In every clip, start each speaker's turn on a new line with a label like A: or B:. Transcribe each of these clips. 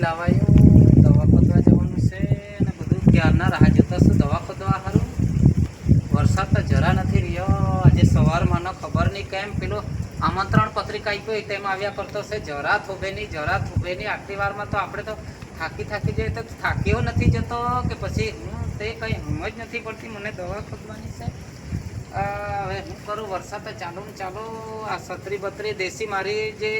A: નથી લાવાયું, દવા ખોદવા જવાનું છે અને બધું ક્યારના રાહ જોતા છું દવા ખોદવા સારું વરસાદ તો જરા નથી રહ્યો. આજે સવારમાં ન ખબર નહીં કેમ. પેલો આમંત્રણ પત્રિકા આપ્યો તેમાં આવ્યા કરતો છે જરા થોભે નહીં, જરા થોભે નહીં. આટલી વારમાં તો આપણે તો થાકી થાકી જઈએ તો થાક્યો નથી જતો કે પછી હું તે કંઈ સમજ નથી પડતી. મને દવા ખોદવાની છે. હવે હું કરું? વરસાદ ચાલુ ચાલુ. આ છત્રી બત્રી દેશી મારી જે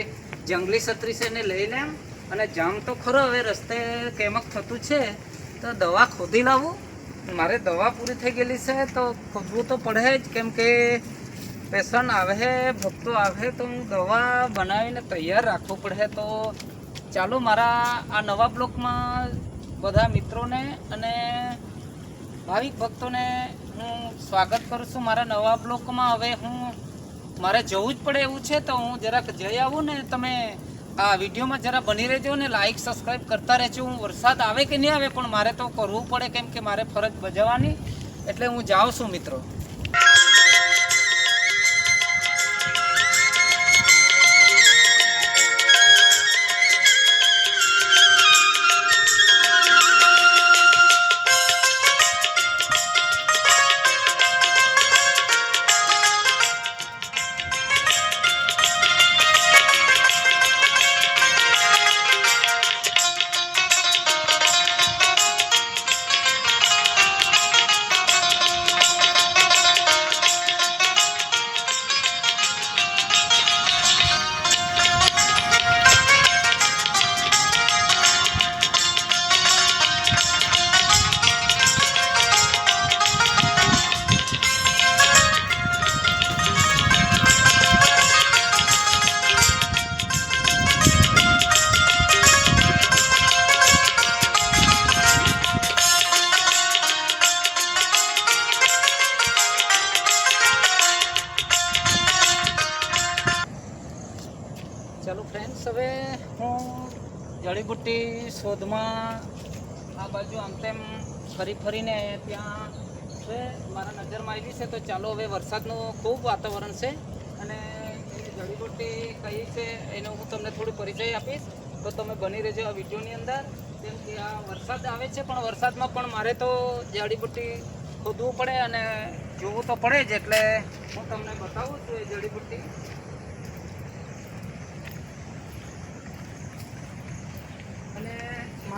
A: જંગલી છત્રી છે એને લઈ લેમ અને જામ તો ખરો, હવે રસ્તે કેમક થતું છે, તો દવા ખોદી લાવું. મારે દવા પૂરી થઈ ગયેલી છે, તો ખોદવું તો પડે જ, કેમ કે પેશન્ટ આવે ભક્તો આવે, તો હું દવા બનાવીને તૈયાર રાખવું પડે. તો ચાલો મારા આ નવા બ્લોકમાં બધા મિત્રોને અને ભાવિક ભક્તોને હું સ્વાગત કરું છું. મારા નવા બ્લોકમાં હવે હું, મારે જવું જ પડે એવું છે, તો હું જરાક જઈ આવું ને તમે આ વિડીયોમાં જરા બની રહેજો ને લાઈક સબસ્ક્રાઈબ કરતા રહેજો. હું વરસાદ આવે કે નહીં આવે પણ મારે તો કરવું પડે કેમ કે મારે ફરજ બજાવવાની. એટલે હું જાઉં છું મિત્રો. હવે હું જડીબુટ્ટી શોધમાં આ બાજુ આમ તેમ ફરી ફરીને ત્યાં હવે મારા નજરમાં આવી છે તો ચાલો હવે વરસાદનું ખૂબ વાતાવરણ છે અને જડીબુટ્ટી કઈ છે એનો હું તમને થોડું પરિચય આપીશ. તો તમે બની રહેજો આ વિડીયોની અંદર. કેમ કે આ વરસાદ આવે છે પણ વરસાદમાં પણ મારે તો જડીબુટ્ટી ખોદવું પડે અને જોવું તો પડે જ એટલે હું તમને બતાવું છું એ જડીબુટ્ટી અને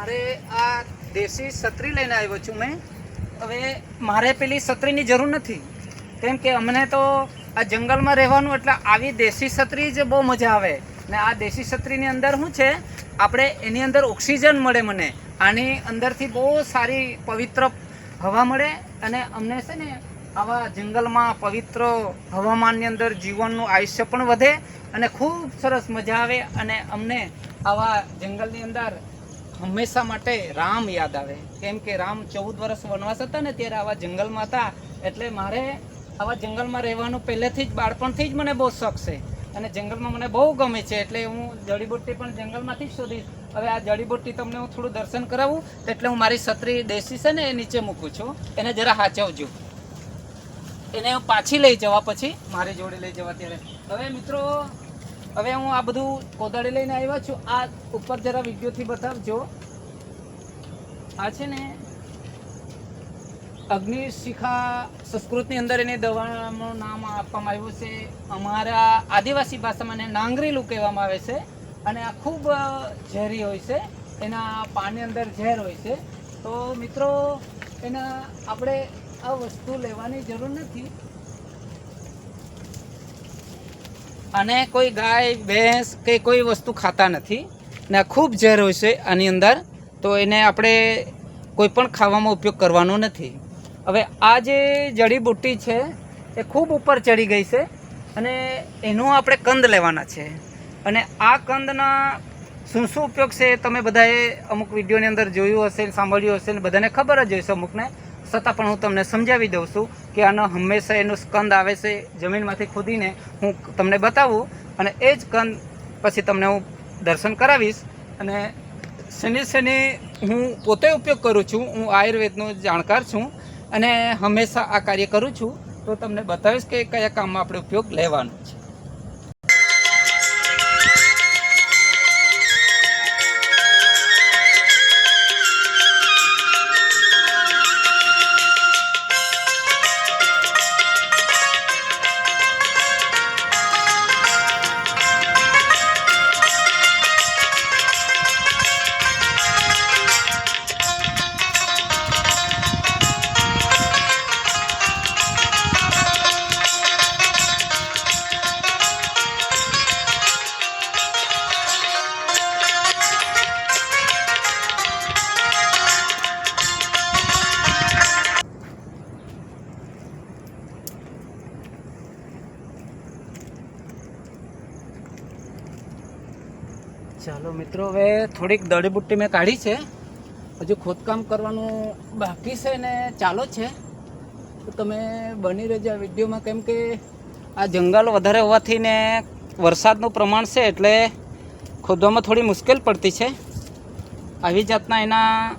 A: મારે આ દેશી છત્રી લઈને આવ્યો છું મેં. હવે મારે પેલી છત્રીની જરૂર નથી. કેમ કે અમને તો આ જંગલમાં રહેવાનું એટલે આવી દેશી છત્રી જ બહુ મજા આવે. ને આ દેશી છત્રીની અંદર શું છે? આપણે એની અંદર ઓક્સિજન મળે મને. આની અંદરથી બહુ સારી પવિત્ર હવા મળે અને અમને છે ને આવા જંગલમાં પવિત્ર હવામાનની અંદર જીવનનું આયુષ્ય પણ વધે અને ખૂબ સરસ મજા આવે અને અમને આવા જંગલની અંદર હંમેશા માટે રામ યાદ આવે. કેમ કે રામ ચૌદ વર્ષ વનવાસ હતા ને ત્યારે આવા જંગલમાં હતા. એટલે મારે આવા જંગલમાં રહેવાનું પહેલેથી જ બાળપણથી જ મને બહુ શોખ છે. અને જંગલમાં મને બહુ ગમે છે. એટલે હું જડીબુટ્ટી પણ જંગલમાંથી જ શોધીશ. હવે આ જડીબુટ્ટી તમને હું થોડું દર્શન કરાવું. એટલે હું મારી છત્રી દેશી છે ને એ નીચે મૂકું છું. એને જરા હાચવજો. એને હું પાછી લઈ જવા પછી મારી જોડે લઈ જવા ત્યારે. હવે મિત્રો હવે હું આ બધું કોદાળી લઈને આવ્યો છું. આ ઉપર જરા વિડીયોથી બતાવજો. આ છે ને અગ્નિશિખા સંસ્કૃતની અંદર એને દવાનું નામ આપવામાં આવ્યું છે. અમારા આદિવાસી ભાષામાં એને નાંગરીલું કહેવામાં આવે છે. અને આ ખૂબ ઝેરી હોય છે. એના પાણી અંદર ઝેર હોય છે. તો મિત્રો, એના આપણે આ વસ્તુ લેવાની જરૂર નથી. અને કોઈ ગાય, ભેંસ કે કોઈ વસ્તુ ખાતા નથી. ને ખૂબ ઝેર હોય છે આની અંદર, તો એને આપણે કોઈ પણ ખાવામાં ઉપયોગ કરવાનો નથી. હવે આ જે જડીબુટ્ટી છે, એ ખૂબ ઉપર ચડી ગઈ છે અને એનો આપણે કંદ લેવાના છે. અને આ કંદના શું શું ઉપયોગ છે તમે બધાએ અમુક વિડીયોની અંદર જોયું હશે, સાંભળ્યું હશે ને બધાને ખબર જ હશે અમુકને. છતાં પણ હું તમને સમજાવી દઉં છું કે આનો હંમેશા એનો સ્કંદ આવે છે, જમીનમાંથી ખોદીને હું તમને બતાવું અને એ જ કંદ પછી તમને હું દર્શન કરાવીશ. અને શનિ શનિ હું પોતે ઉપયોગ કરું છું, હું આયુર્વેદનો જાણકાર છું અને હંમેશા આ કાર્ય કરું છું. તો તમને બતાવીશ કે કયા કામમાં આપણે ઉપયોગ લેવાનો છે. મિત્રો, હવે થોડીક દળીબુટ્ટી મેં કાઢી છે. હજુ ખોદકામ કરવાનું બાકી છે ને ચાલો છે. તો તમે બની રહેજો આ વિડીયોમાં, કેમ કે આ જંગલ વધારે હોવાથી ને વરસાદનું પ્રમાણ છે એટલે ખોદવામાં થોડી મુશ્કેલ પડતી છે. આવી જાતના એના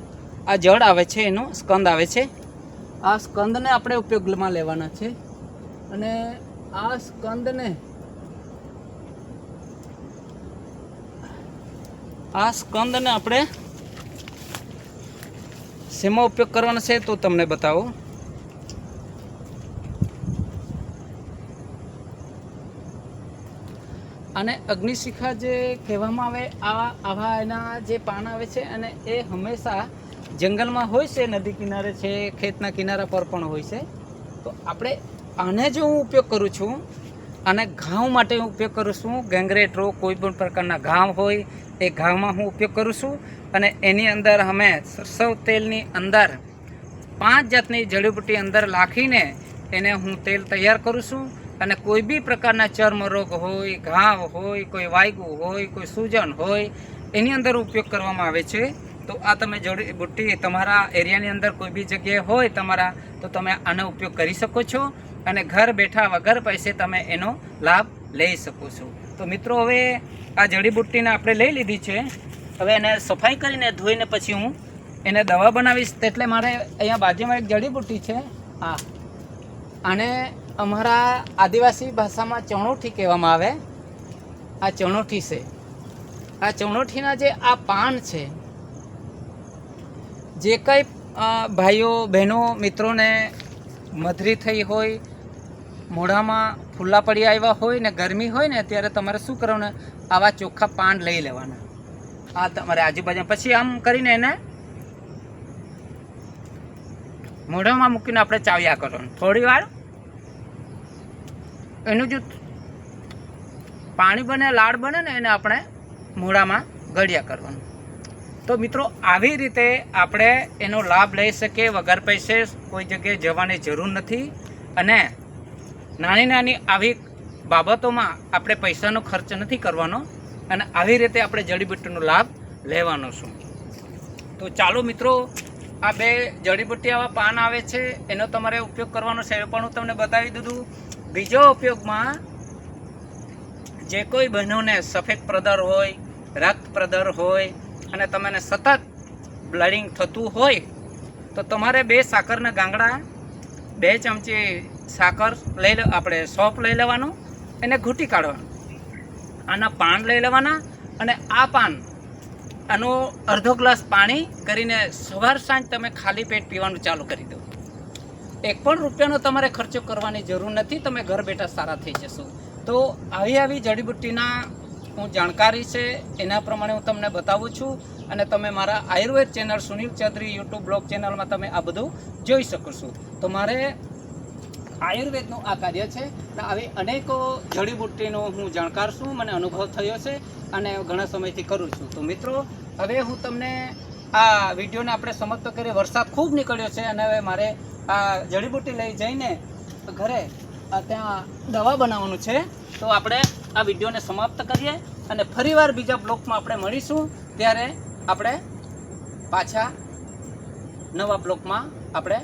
A: આ જળ આવે છે, એનું સ્કંદ આવે છે. આ સ્કંદને આપણે ઉપયોગમાં લેવાના છે. અને આ સ્કંદને આ સ્કંદને આપણે શેમાં ઉપયોગ કરવાનો છે તો તમને બતાવો. અને અગ્નિશિખા જે કહેવામાં આવે આ આવા એના જે પાન આવે છે અને એ હંમેશા જંગલમાં હોય છે, નદી કિનારે છે, ખેતના કિનારા પર પણ હોય છે. તો આપણે આને જો હું ઉપયોગ કરું છું. અને ઘાવ માટે હું ઉપયોગ કરું છું. ગેંગરેટ રોગ કોઈ પણ પ્રકારના ઘાવ હોય, એ ઘાવમાં હું ઉપયોગ કરું છું. અને એની અંદર અમે સરસવ તેલની અંદર પાંચ જાતની જડીબુટ્ટી અંદર લાખીને એને હું તેલ તૈયાર કરું છું. અને કોઈ બી પ્રકારના ચર્મ રોગ હોય, ઘાવ હોય, કોઈ વાયગું હોય, કોઈ સૂજન હોય, એની અંદર ઉપયોગ કરવામાં આવે છે. તો આ તમે જડીબુટ્ટી તમારા એરિયાની અંદર કોઈ બી જગ્યાએ હોય તમારા, તો તમે આનો ઉપયોગ કરી શકો છો. અને ઘર બેઠા વગર પૈસે તમે એનો લાભ લઈ શકો છો. તો મિત્રો, હવે આ જડીબુટ્ટીને આપણે લઈ લીધી છે. હવે એને સફાઈ કરીને ધોઈને પછી હું એને દવા બનાવીશ. એટલે મારે અહીંયા બાજુમાં એક જડીબુટ્ટી છે. હા. આને અમારા આદિવાસી ભાષામાં ચણોઠી કહેવામાં આવે. આ ચણોઠી છે. આ ચણોઠીના જે આ પાન છે, જે કંઈ ભાઈઓ, બહેનો, મિત્રોને મધરી થઈ હોય મોઢામાં ફૂલ્લા પડી આવ્યા હોય ને ગરમી હોય ને ત્યારે તમારે શું કરવાનું? આવા ચોખ્ખા પાન લઈ લેવાના. આ તમારે આજુબાજુ. પછી આમ કરીને એને મોઢામાં મૂકીને આપણે ચાવ્યા કરવાનું. થોડી વાર એનું જો પાણી બને લાડ બને ને એને આપણે મોઢામાં ગળ્યા કરવાનું. તો મિત્રો, આવી રીતે આપણે એનો લાભ લઈ શકીએ. વગર પૈસે કોઈ જગ્યાએ જવાની જરૂર નથી. અને નાની નાની આવી બાબતોમાં આપણે પૈસાનો ખર્ચ નથી કરવાનો અને આવી રીતે આપણે જડીબુટ્ટીનો લાભ લેવાનો છું. તો ચાલો મિત્રો, આ બે જડીબુટ્ટી આવા પાન આવે છે, એનો તમારે ઉપયોગ કરવાનો છે. પણ હું તમને બતાવી દીધું. બીજો ઉપયોગમાં જે કોઈ બહેનોને સફેદ પ્રદર હોય, રક્ત પ્રદર હોય અને તમને સતત બ્લડિંગ થતું હોય, તો તમારે બે સાકરના ગાંગડા, બે ચમચી સાકર લઈ આપણે સોપ લઈ લેવાનું, એને ઘૂંટી કાઢવાનું. આના પાન લઈ લેવાના અને આ પાન, આનો અડધો ગ્લાસ પાણી કરીને સવાર સાંજ તમે ખાલી પેટ પીવાનું ચાલુ કરી દો. એક પણ રૂપિયાનો તમારે ખર્ચો કરવાની જરૂર નથી, તમે ઘર બેઠા સારા થઈ જશો. તો આવી આવી જડીબુટ્ટીના હું જાણકારી છે, એના પ્રમાણે હું તમને બતાવું છું અને તમે મારા Ayurved channel Sunil Chaudhary YouTube blog ચેનલમાં તમે આ બધું જોઈ શકો છો. તો મારે આયુર્વેદનું આ કાર્ય છે. આવી અનેકો જડીબુટ્ટીનો હું જાણકાર છું, મને અનુભવ થયો છે અને ઘણા સમયથી કરું છું. તો મિત્રો, હવે હું તમને આ વિડીયોને આપણે સમાપ્ત કરીએ. વરસાદ ખૂબ નીકળ્યો છે અને હવે મારે આ જડીબુટ્ટી લઈ જઈને ઘરે ત્યાં દવા બનાવવાનું છે. તો આપણે આ વિડીયોને સમાપ્ત કરીએ અને ફરીવાર બીજા બ્લોકમાં આપણે મળીશું. ત્યારે આપણે પાછા નવા બ્લોકમાં આપણે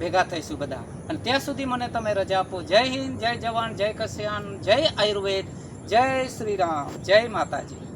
A: ભેગા થઈશું બધા. અને ત્યાં સુધી મને તમે રજા આપો. જય હિન્દ, જય જવાન, જય કસ્યાન જય આયુર્વેદ, જય શ્રી રામ, જય માતાજી.